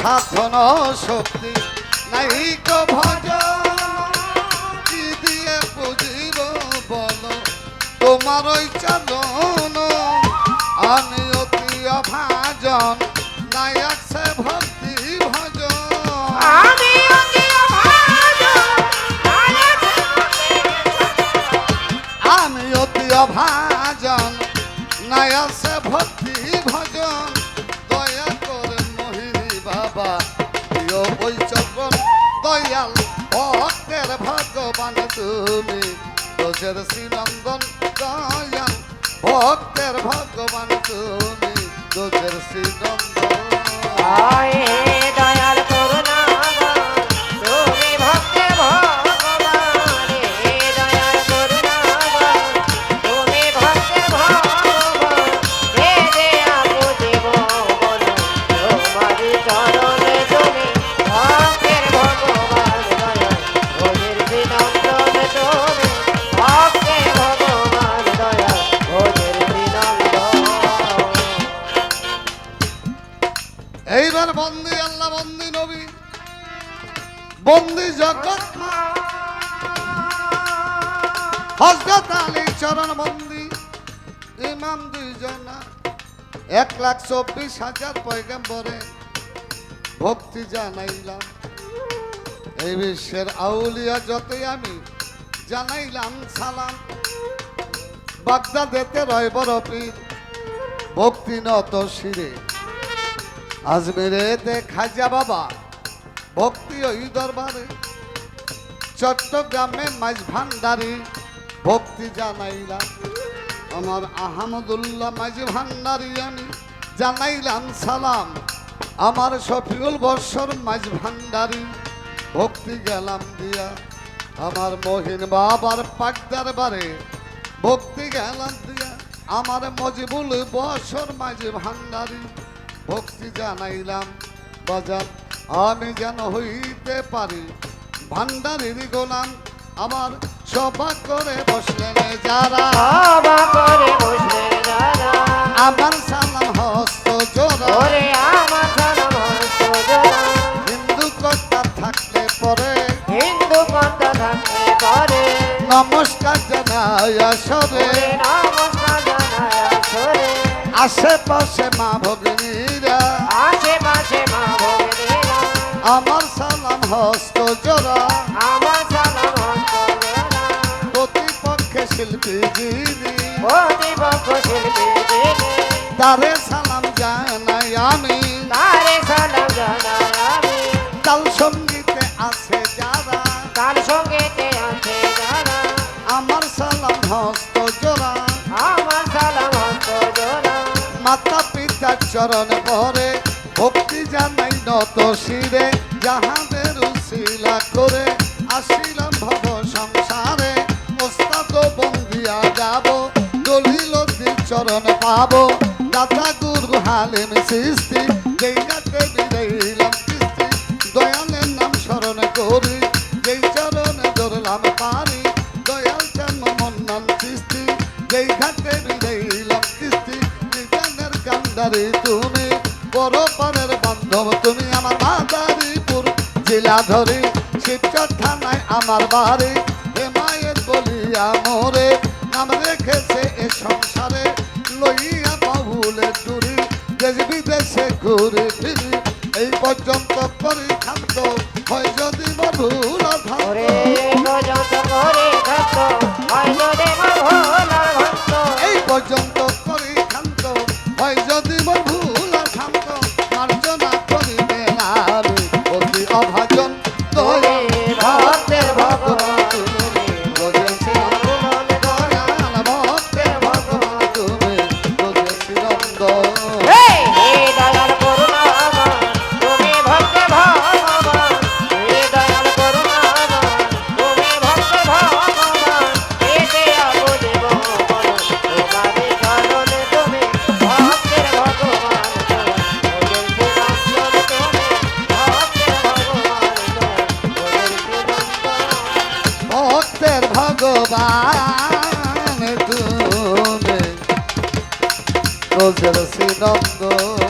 সাধন শক্তি নাই তো ভজ। কি দিয়ে বুঝিব বল। তোমার ওই চালন আমি ভক্তের ভগবান তুমি। দোষের শ্রীরঙ্গন দয়াল ভক্তের ভগবান তুমি। দোষের শ্রীনন্দন এইবার বন্দি, আল্লাহ বন্দি নবী। বন্দি জগৎ হজরত আলী চরণ বন্দি, ইমাম দুইজনা। এক লাখ চব্বিশ হাজার পয়গম্বরে ভক্তি জানাইলাম। এই বিশ্বের আউলিয়া যতই আমি জানাইলাম সালাম। বাগদাদেতে রয় পীর ভক্তি নত শিরে। আজমেরেতে খাজা বাবা। ভক্তি ওই দরবারে, চট্টগ্রামে মাঝ ভান্ডারি ভক্তি জানাইলাম। আমার আহমদুল্লাহ মাঝ ভান্ডারি আমি জানাইলাম সালাম। আমার শফিউল বর্ষর মাঝ ভান্ডারি, ভক্তি গেলাম দিয়া। আমার মহিন বাবার পাক বারে ভক্তি গেলাম দিয়া। আমার মজিবুল বছর মাঝে ভান্ডারি ভক্তি জানাইলাম বাজার আমি যেন হইতে পারি ভান্ডারির গোলাম। আমার সভা করে বসলেন যারা। করে বসলেন যারা। আমার সালাম হস্ত জোড়া। আমার সালাম হস্ত জোড়া। হিন্দু কথা থাকলে পরে। হিন্দু কন্ত থাকতে পারে। নমস্কার জানাই আসরে। ওরে নমস্কার জানায় আশেপাশে মা ভগিনীরা আমার সালাম হস্ত জোড়া। আমার সালাম হস্ত জোড়া। প্রতিপক্ষে শিল্পী যিনি প্রতিপক্ষ শিল্পী যিনি তারে সালাম জানাই আমি। তারে সালাম জানাই আমি। তাল সঙ্গীতে আছে যারা। তার সঙ্গেতে আছে যারা। আমার সালাম হস্ত জোড়া। আমার সালাম হস্ত জোড়া। মাতা পিতার চরণ ভক্তি নত শিরে যাহাদের উশিলা করে আসিলাম ভব সংসারে, ওস্তাদ বন্দিয়া যাব, দলিল চরণ পাবো। দাদা গুরু হালিম সৃষ্টি, যেই গাতে বিদাইলাম কৃষ্টি। দয়ালের নাম স্মরণ করি, যেই চরণে ধরলাম পারি দয়াল জন্ম মন্নন সৃষ্টি, যেই ঘাটে বিদাইলাম কৃষ্টি। নিজানের কান্দারি তুমি বড় পারের বান্ধব, তুমি আমার মাদারীপুর জেলা ধরে শিবচর থানায় আমার বাড়ি। হে মায়ের বলিয়া মোরে নাম রেখেছে এ সংসারে। লইয়া বাহুলে দূরি দেশ বিদেশে ঘুরে ফিরি। এই পর্যন্ত পরিখান্ত হয় যদি ওরে। ধার তুমি রোজের শ্রীনন্দ